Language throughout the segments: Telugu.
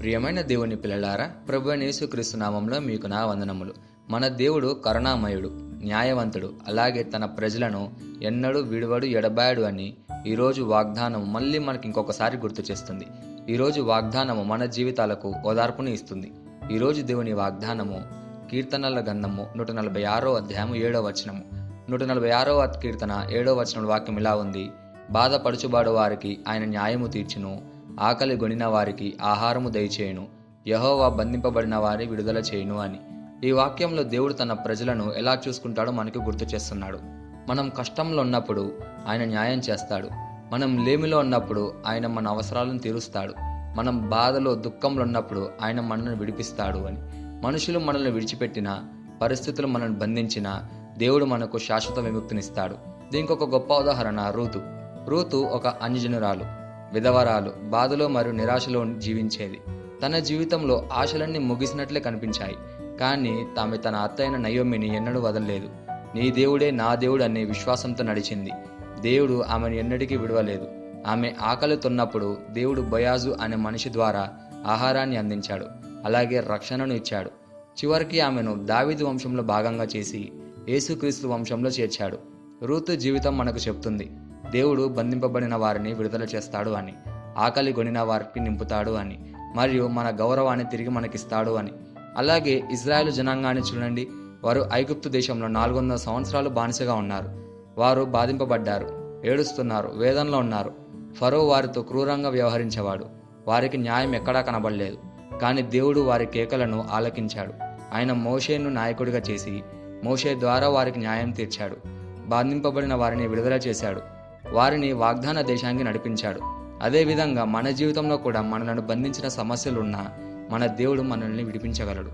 ప్రియమైన దేవుని పిల్లలారా ప్రభు యేసుక్రీస్తు నామంలో మీకు నా వందనములు. మన దేవుడు కరుణామయుడు న్యాయవంతుడు అలాగే తన ప్రజలను ఎన్నడూ విడువడు ఎడబాయడు అని ఈరోజు వాగ్దానం మళ్ళీ మనకి ఇంకొకసారి గుర్తు చేస్తుంది. ఈరోజు వాగ్దానము మన జీవితాలకు ఓదార్పుని ఇస్తుంది. ఈరోజు దేవుని వాగ్దానము కీర్తనల గంధము నూట నలభై ఆరో అధ్యాయము ఏడో వచనము. నూట నలభై ఆరో కీర్తన ఏడో వచనం వాక్యం ఇలా ఉంది. బాధపడుచుబాడు వారికి ఆయన న్యాయము తీర్చును. ఆకలి గొనిన వారికి ఆహారము దయచేయును. యహోవా బంధింపబడిన వారి విడుదల చేయును అని. ఈ వాక్యంలో దేవుడు తన ప్రజలను ఎలా చూసుకుంటాడో మనకు గుర్తు చేస్తున్నాడు. మనం కష్టంలో ఉన్నప్పుడు ఆయన న్యాయం చేస్తాడు. మనం లేమిలో ఉన్నప్పుడు ఆయన మన అవసరాలను తీరుస్తాడు. మనం బాధలో దుఃఖంలో ఉన్నప్పుడు ఆయన మనల్ని విడిపిస్తాడు అని. మనుషులు మనల్ని విడిచిపెట్టిన పరిస్థితులు మనల్ని బంధించిన దేవుడు మనకు శాశ్వత విముక్తినిస్తాడు. దీనికి ఒక గొప్ప ఉదాహరణ రూతు. రూతు ఒక అన్యజనురాలు విధవరాలు బాధలో మరియు నిరాశలో జీవించేది. తన జీవితంలో ఆశలన్నీ ముగిసినట్లే కనిపించాయి. కానీ తామె తన అత్తైన నయోమిని ఎన్నడూ వదలలేదు. నీ దేవుడే నా దేవుడు అనే విశ్వాసంతో నడిచింది. దేవుడు ఆమెను ఎన్నటికీ విడవలేదు. ఆమె ఆకలితున్నప్పుడు దేవుడు బయాజు అనే మనిషి ద్వారా ఆహారాన్ని అందించాడు. అలాగే రక్షణను ఇచ్చాడు. చివరికి ఆమెను దావిదు వంశంలో భాగంగా చేసి యేసుక్రీస్తు వంశంలో చేర్చాడు. రూతు జీవితం మనకు చెప్తుంది. దేవుడు బంధింపబడిన వారిని విడుదల చేస్తాడు అని ఆకలి కొనిన వారికి నింపుతాడు అని మరియు మన గౌరవాన్ని తిరిగి మనకిస్తాడు అని. అలాగే ఇజ్రాయెల్ జనాంగాన్ని చూడండి. వారు ఐగుప్తు దేశంలో నాలుగు వందల సంవత్సరాలు బానిసగా ఉన్నారు. వారు బాధింపబడ్డారు ఏడుస్తున్నారు వేదనలో ఉన్నారు. ఫరో వారితో క్రూరంగా వ్యవహరించేవాడు. వారికి న్యాయం ఎక్కడా కనబడలేదు. కానీ దేవుడు వారి కేకలను ఆలకించాడు. ఆయన మోషేను నాయకుడిగా చేసి మోషే ద్వారా వారికి న్యాయం తీర్చాడు. బాధింపబడిన వారిని విడుదల చేశాడు. వారిని వాగ్దాన దేశానికి నడిపించాడు. అదేవిధంగా మన జీవితంలో కూడా మనలను బంధించిన సమస్యలున్నా మన దేవుడు మనల్ని విడిపించగలడు.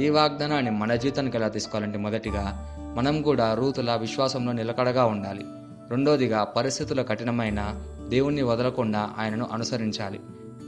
ఈ వాగ్దానాన్ని మన జీవితానికి ఎలా తీసుకోవాలంటే మొదటిగా మనం కూడా రూతుల విశ్వాసంలో నిలకడగా ఉండాలి. రెండోదిగా పరిస్థితుల కఠినమైన దేవుణ్ణి వదలకుండా ఆయనను అనుసరించాలి.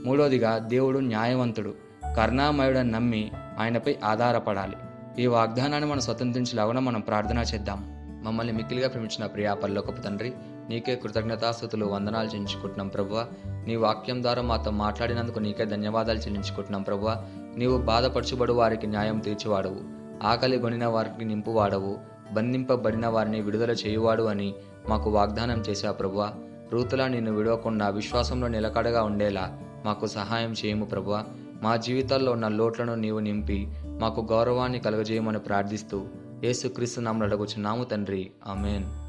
మూడోదిగా దేవుడు న్యాయవంతుడు. కరుణామయుడని నమ్మి ఆయనపై ఆధారపడాలి. ఈ వాగ్దానాన్ని మనం స్వతంత్రించలాగా మనం ప్రార్థన చేద్దాం. మమ్మల్ని మిక్కిలిగా ప్రేమించిన ప్రియా పరలోకపు తండ్రి నీకే కృతజ్ఞతాస్థుతులు వందనాలు చెల్లించుకుంటున్నాం ప్రభువ. నీ వాక్యం ద్వారా మాతో మాట్లాడినందుకు నీకే ధన్యవాదాలు చెల్లించుకుంటున్నాం ప్రభువ. నీవు బాధపరచుబడు వారికి న్యాయం తీర్చివాడవు. ఆకలి కొనిన వారికి నింపువాడవు. బంధింపబడిన వారిని విడుదల చేయువాడు అని మాకు వాగ్దానం చేశా ప్రభువ. రూతులా నిన్ను విడవకుండా విశ్వాసంలో నిలకడగా ఉండేలా మాకు సహాయం చేయము ప్రభువ. మా జీవితాల్లో ఉన్న లోట్లను నీవు నింపి మాకు గౌరవాన్ని కలుగజేయమని ప్రార్థిస్తూ యేసుక్రీస్తు నామలు అడుగుచున్నాము తండ్రి. ఆమెన్.